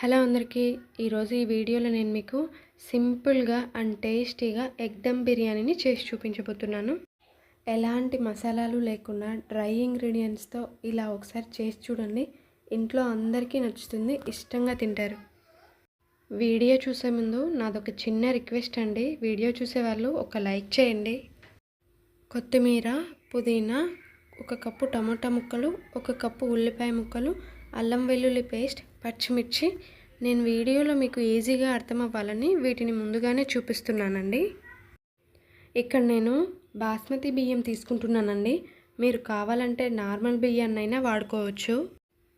Hello అందరికీ ఈరోజు ఈ వీడియోలో నేను మీకు సింపుల్గా అండ్ టేస్టీగా ఎగ్ దమ్ బిర్యానీని చేసి చూపించబోతున్నాను. ఎలాంటి మసాలాలు లేకుండా డ్రై ఇంగ్రీడియంట్స్తో ఇలా ఒకసారి చేసి చూడండి. ఇంట్లో అందరికీ నచ్చుతుంది ఇష్టంగా తింటారు. వీడియో చూసే ముందు నాదొక చిన్న రిక్వెస్ట్ అండి. వీడియో చూసే వాళ్ళు ఒక లైక్ చేయండి. కొత్తిమీర పుదీనా ఒక కప్పు టమోటా ముక్కలు ఒక కప్పు ఉల్లిపాయ ముక్కలు అల్లం వెల్లుల్లి పేస్ట్ పచ్చిమిర్చి. నేను వీడియోలో మీకు ఈజీగా అర్థం అవ్వాలని వీటిని ముందుగానే చూపిస్తున్నానండి. ఇక్కడ నేను బాస్మతి బియ్యం తీసుకుంటున్నానండి. మీరు కావాలంటే నార్మల్ బియ్యాన్నైనా వాడుకోవచ్చు.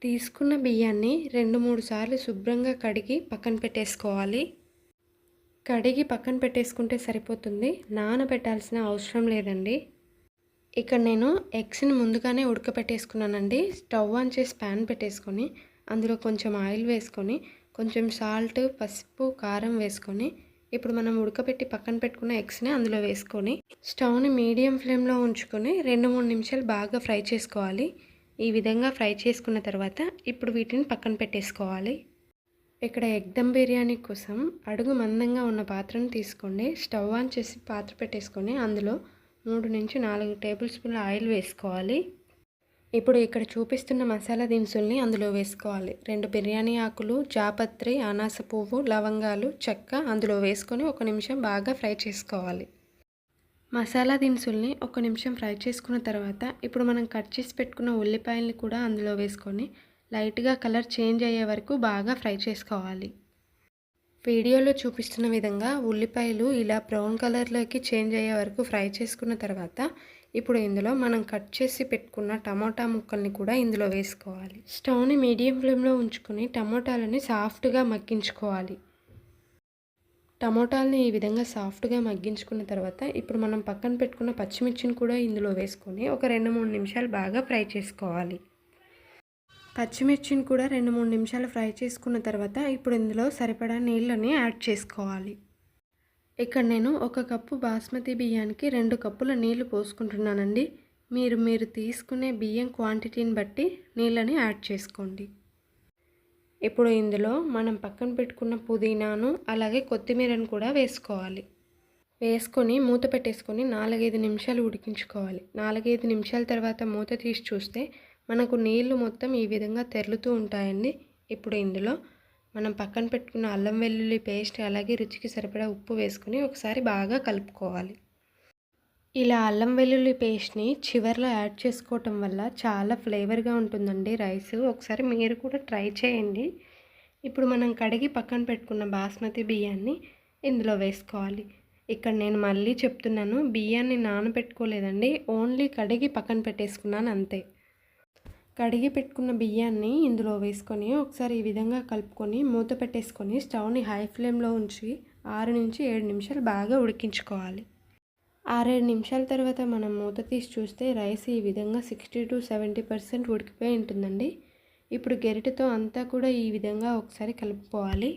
తీసుకున్న బియ్యాన్ని రెండు మూడు సార్లు శుభ్రంగా కడిగి పక్కన పెట్టేసుకోవాలి. కడిగి పక్కన పెట్టేసుకుంటే సరిపోతుంది. నానబెట్టాల్సిన అవసరం లేదండి. ఇక్కడ నేను ఎగ్స్ని ముందుగానే ఉడకపెట్టేసుకున్నానండి. స్టవ్ ఆన్ చేసి ప్యాన్ పెట్టేసుకొని అందులో కొంచెం ఆయిల్ వేసుకొని కొంచెం సాల్ట్ పసుపు కారం వేసుకొని ఇప్పుడు మనం ఉడకబెట్టి పక్కన పెట్టుకున్న ఎగ్స్ని అందులో వేసుకొని స్టవ్ని మీడియం ఫ్లేమ్లో ఉంచుకొని రెండు మూడు నిమిషాలు బాగా ఫ్రై చేసుకోవాలి. ఈ విధంగా ఫ్రై చేసుకున్న తర్వాత ఇప్పుడు వీటిని పక్కన పెట్టేసుకోవాలి. ఇక్కడ ఎగ్ దమ్ బిర్యానీ కోసం అడుగు మందంగా ఉన్న పాత్రను తీసుకోండి. స్టవ్ ఆన్ చేసి పాత్ర పెట్టేసుకొని అందులో మూడు నుంచి నాలుగు టేబుల్ స్పూన్ల ఆయిల్ వేసుకోవాలి. ఇప్పుడు ఇక్కడ చూపిస్తున్న మసాలా దినుసుల్ని అందులో వేసుకోవాలి. రెండు బిర్యానీ ఆకులు జాపత్రి అనాస పువ్వు లవంగాలు చెక్క అందులో వేసుకొని ఒక నిమిషం బాగా ఫ్రై చేసుకోవాలి. మసాలా దినుసుల్ని ఒక నిమిషం ఫ్రై చేసుకున్న తర్వాత ఇప్పుడు మనం కట్ చేసి పెట్టుకున్న ఉల్లిపాయల్ని కూడా అందులో వేసుకొని లైట్గా కలర్ చేంజ్ అయ్యే వరకు బాగా ఫ్రై చేసుకోవాలి. వీడియోలో చూపిస్తున్న విధంగా ఉల్లిపాయలు ఇలా బ్రౌన్ కలర్లోకి చేంజ్ అయ్యే వరకు ఫ్రై చేసుకున్న తర్వాత ఇప్పుడు ఇందులో మనం కట్ చేసి పెట్టుకున్న టమోటా ముక్కల్ని కూడా ఇందులో వేసుకోవాలి. స్టవ్ని మీడియం ఫ్లేమ్లో ఉంచుకొని టమోటాలని సాఫ్ట్గా మగ్గించుకోవాలి. టమోటాలని ఈ విధంగా సాఫ్ట్గా మగ్గించుకున్న తర్వాత ఇప్పుడు మనం పక్కన పెట్టుకున్న పచ్చిమిర్చిని కూడా ఇందులో వేసుకొని ఒక రెండు మూడు నిమిషాలు బాగా ఫ్రై చేసుకోవాలి. పచ్చిమిర్చిని కూడా రెండు మూడు నిమిషాలు ఫ్రై చేసుకున్న తర్వాత ఇప్పుడు ఇందులో సరిపడా నీళ్ళని యాడ్ చేసుకోవాలి. ఇక్కడ నేను ఒక కప్పు బాస్మతి బియ్యానికి రెండు కప్పుల నీళ్ళు పోసుకుంటున్నానండి. మీరు మీరు తీసుకునే బియ్యం క్వాంటిటీని బట్టి నీళ్ళని యాడ్ చేసుకోండి. ఇప్పుడు ఇందులో మనం పక్కన పెట్టుకున్న పుదీనాను అలాగే కొత్తిమీరను కూడా వేసుకోవాలి. వేసుకొని మూత పెట్టేసుకొని నాలుగైదు నిమిషాలు ఉడికించుకోవాలి. నాలుగైదు నిమిషాల తర్వాత మూత తీసి చూస్తే మనకు నీళ్ళు మొత్తం ఈ విధంగా తెరులుతూ ఉంటాయండి. ఇప్పుడు ఇందులో మనం పక్కన పెట్టుకున్న అల్లం వెల్లుల్లి పేస్ట్ అలాగే రుచికి సరిపడా ఉప్పు వేసుకొని ఒకసారి బాగా కలుపుకోవాలి. ఇలా అల్లం వెల్లుల్లి పేస్ట్ని చివరిలో యాడ్ చేసుకోవటం వల్ల చాలా ఫ్లేవర్గా ఉంటుందండి రైస్. ఒకసారి మీరు కూడా ట్రై చేయండి. ఇప్పుడు మనం కడిగి పక్కన పెట్టుకున్న బాస్మతి బియ్యాన్ని ఇందులో వేసుకోవాలి. ఇక్కడ నేను మళ్ళీ చెప్తున్నాను బియ్యాన్ని నానబెట్టుకోలేదండి. ఓన్లీ కడిగి పక్కన పెట్టేసుకున్నాను అంతే. కడిగి పెట్టుకున్న బియ్యాన్ని ఇందులో వేసుకొని ఒకసారి ఈ విధంగా కలుపుకొని మూత పెట్టేసుకొని స్టవ్ని హై ఫ్లేమ్లో ఉంచి ఆరు నుంచి ఏడు నిమిషాలు బాగా ఉడికించుకోవాలి. ఆరేడు నిమిషాల తర్వాత మనం మూత తీసి చూస్తే రైస్ ఈ విధంగా సిక్స్టీ టు సెవెంటీ పర్సెంట్ ఉడికిపోయి ఉంటుందండి. ఇప్పుడు గెరిటతో అంతా కూడా ఈ విధంగా ఒకసారి కలుపుకోవాలి.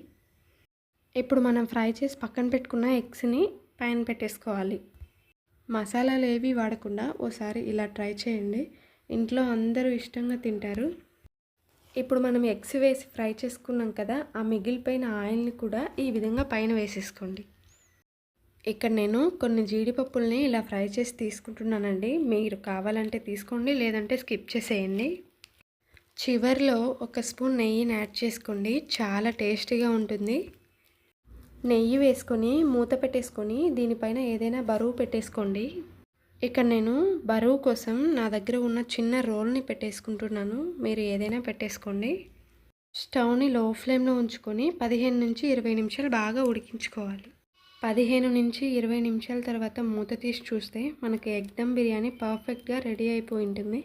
ఇప్పుడు మనం ఫ్రై చేసి పక్కన పెట్టుకున్న ఎగ్స్ని పైన పెట్టేసుకోవాలి. మసాలాలు ఏవి వాడకుండా ఓసారి ఇలా ట్రై చేయండి. ఇంట్లో అందరూ ఇష్టంగా తింటారు. ఇప్పుడు మనం ఎగ్స్ వేసి ఫ్రై చేసుకున్నాం కదా ఆ మిగిలిపోయిన ఆయిల్ని కూడా ఈ విధంగా పైన వేసేసుకోండి. ఇక్కడ నేను కొన్ని జీడిపప్పుల్ని ఇలా ఫ్రై చేసి తీసుకుంటున్నానండి. మీరు కావాలంటే తీసుకోండి లేదంటే స్కిప్ చేసేయండి. చివరిలో ఒక స్పూన్ నెయ్యిని యాడ్ చేసుకోండి చాలా టేస్టీగా ఉంటుంది. నెయ్యి వేసుకొని మూత పెట్టేసుకొని దీనిపైన ఏదైనా బరువు పెట్టేసుకోండి. ఇక్కడ నేను బరువు కోసం నా దగ్గర ఉన్న చిన్న రోల్ని పెట్టేసుకుంటున్నాను. మీరు ఏదైనా పెట్టేసుకోండి. స్టవ్ని లో ఫ్లేమ్లో ఉంచుకొని పదిహేను నుంచి ఇరవై నిమిషాలు బాగా ఉడికించుకోవాలి. పదిహేను నుంచి ఇరవై నిమిషాల తర్వాత మూత తీసి చూస్తే మనకి ఎగ్దమ్ బిర్యానీ పర్ఫెక్ట్గా రెడీ అయిపోయి ఉంటుంది.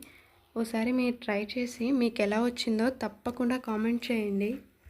ఓసారి మీరు ట్రై చేసి మీకు ఎలా వచ్చిందో తప్పకుండా కామెంట్ చేయండి.